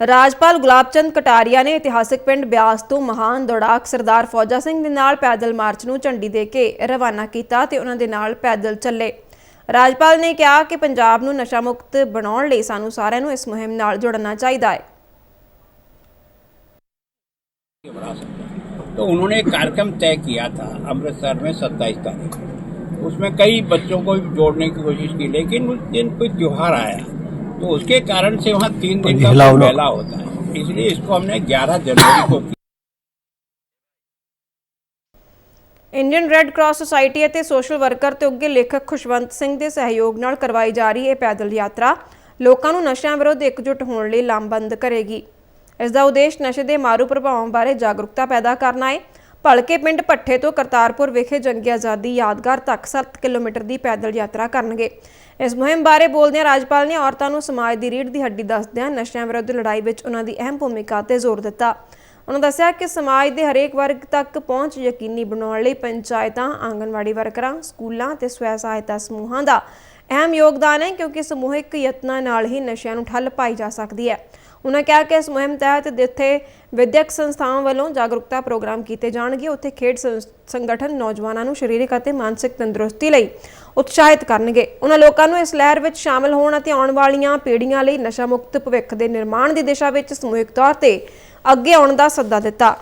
ਰਾਜਪਾਲ ਗੁਲਾਬਚੰਦ ਕਟਾਰੀਆ ਨੇ ਇਤਿਹਾਸਕ ਪਿੰਡ ਬਿਆਸ ਤੋਂ ਮਹਾਨ ਦੌੜਾਕ ਸਰਦਾਰ ਫੌਜਾ ਸਿੰਘ ਦੇ ਨਾਲ ਪੈਦਲ ਮਾਰਚ ਨੂੰ ਝੰਡੀ ਦੇ ਕੇ ਰਵਾਨਾ ਕੀਤਾ ਤੇ ਉਹਨਾਂ ਦੇ ਨਾਲ ਪੈਦਲ ਚੱਲੇ ਰਾਜਪਾਲ ਨੇ ਕਿਹਾ ਕਿ ਪੰਜਾਬ ਨੂੰ ਨਸ਼ਾ ਮੁਕਤ ਬਣਾਉਣ ਲਈ ਸਾਨੂੰ ਸਾਰਿਆਂ ਨੂੰ ਇਸ ਮੁਹਿੰਮ ਨਾਲ ਜੁੜਨਾ ਚਾਹੀਦਾ ਹੈ बढ़ा सकते हैं तो उन्होंने एक कार्यक्रम तय किया था अमृतसर में सत्ताईस तारीख को उसमें कई बच्चों को भी जोड़ने की कोशिश की लेकिन उस दिन कोई त्योहार आया तो उसके कारण से वहाँ तीन दिन का कोई मेला होता है इसलिए इसको हमने 11 जनवरी को किया ਇੰਡੀਅਨ ਰੈੱਡ ਕਰਾਸ ਸੁਸਾਇਟੀ ਅਤੇ ਸੋਸ਼ਲ ਵਰਕਰ ਤੇ ਉੱਗੇ ਲੇਖਕ ਖੁਸ਼ਵੰਤ ਸਿੰਘ ਦੇ ਸਹਿਯੋਗ ਨਾਲ ਕਰਵਾਈ ਜਾ ਰਹੀ ਇਹ ਪੈਦਲ ਯਾਤਰਾ ਲੋਕਾਂ ਨੂੰ ਨਸ਼ਿਆਂ ਵਿਰੁੱਧ ਇਕਜੁੱਟ ਹੋਣ ਲਈ ਲਾਮਬੰਦ ਕਰੇਗੀ ਇਸ ਦਾ ਉਦੇਸ਼ ਨਸ਼ੇ ਦੇ ਮਾਰੂ ਪ੍ਰਭਾਵਾਂ ਬਾਰੇ ਜਾਗਰੂਕਤਾ ਪੈਦਾ ਕਰਨਾ ਹੈ ਭਲਕੇ ਪਿੰਡ ਭੱਠੇ ਤੋਂ ਕਰਤਾਰਪੁਰ ਵਿਖੇ ਜੰਗੀ ਆਜ਼ਾਦੀ ਯਾਦਗਾਰ ਤੱਕ 7 ਕਿਲੋਮੀਟਰ ਦੀ ਪੈਦਲ ਯਾਤਰਾ ਕਰਨਗੇ। ਇਸ ਮੁਹਿੰਮ ਬਾਰੇ ਬੋਲਦਿਆਂ ਰਾਜਪਾਲ ਨੇ ਔਰਤਾਂ ਨੂੰ ਸਮਾਜ ਦੀ ਰੀੜ ਦੀ ਹੱਡੀ ਦੱਸਦਿਆਂ ਨਸ਼ਿਆਂ ਵਿਰੁੱਧ ਲੜਾਈ ਵਿੱਚ ਉਹਨਾਂ ਦੀ ਅਹਿਮ ਭੂਮਿਕਾ ਤੇ ਜ਼ੋਰ ਦਿੱਤਾ। ਉਹਨਾਂ ਦੱਸਿਆ ਕਿ ਸਮਾਜ ਦੇ ਹਰੇਕ ਵਰਗ ਤੱਕ ਪਹੁੰਚ ਯਕੀਨੀ ਬਣਾਉਣ ਲਈ ਪੰਚਾਇਤਾਂ, ਆਂਗਣਵਾੜੀ ਵਰਕਰਾਂ, ਸਕੂਲਾਂ ਤੇ ਸਵੈ ਸਹਾਇਤਾ ਸਮੂਹਾਂ ਦਾ ਅਹਿਮ ਯੋਗਦਾਨ ਹੈ ਕਿਉਂਕਿ ਸਮੂਹਿਕ ਯਤਨਾਂ ਨਾਲ ਹੀ ਨਸ਼ਿਆਂ ਨੂੰ ਠੱਲ ਪਾਈ ਜਾ ਸਕਦੀ ਹੈ। ਉਹਨਾਂ ਕਿਹਾ ਕਿ ਇਸ ਮੁਹਿੰਮ ਤਹਿਤ ਜਿੱਥੇ ਵਿਦਿਅਕ ਸੰਸਥਾਵਾਂ ਵੱਲੋਂ ਜਾਗਰੂਕਤਾ ਪ੍ਰੋਗਰਾਮ ਕੀਤੇ ਜਾਣਗੇ, ਉੱਥੇ ਖੇਡ ਸੰਸ- ਸੰਗਠਨ ਨੌਜਵਾਨਾਂ ਨੂੰ ਸਰੀਰਕ ਅਤੇ ਮਾਨਸਿਕ ਤੰਦਰੁਸਤੀ ਲਈ ਉਤਸ਼ਾਹਿਤ ਕਰਨਗੇ। ਉਹਨਾਂ ਲੋਕਾਂ ਨੂੰ ਇਸ ਲਹਿਰ ਵਿੱਚ ਸ਼ਾਮਲ ਹੋਣ ਅਤੇ ਆਉਣ ਵਾਲੀਆਂ ਪੀੜ੍ਹੀਆਂ ਲਈ ਨਸ਼ਾ ਮੁਕਤ ਭਵਿੱਖ ਦੇ ਨਿਰਮਾਣ ਦੀ ਦਿਸ਼ਾ ਵਿੱਚ ਸਮੂਹਿਕ ਤੌਰ ਤੇ ਅੱਗੇ ਆਉਣ ਦਾ ਸੱਦਾ ਦਿੱਤਾ।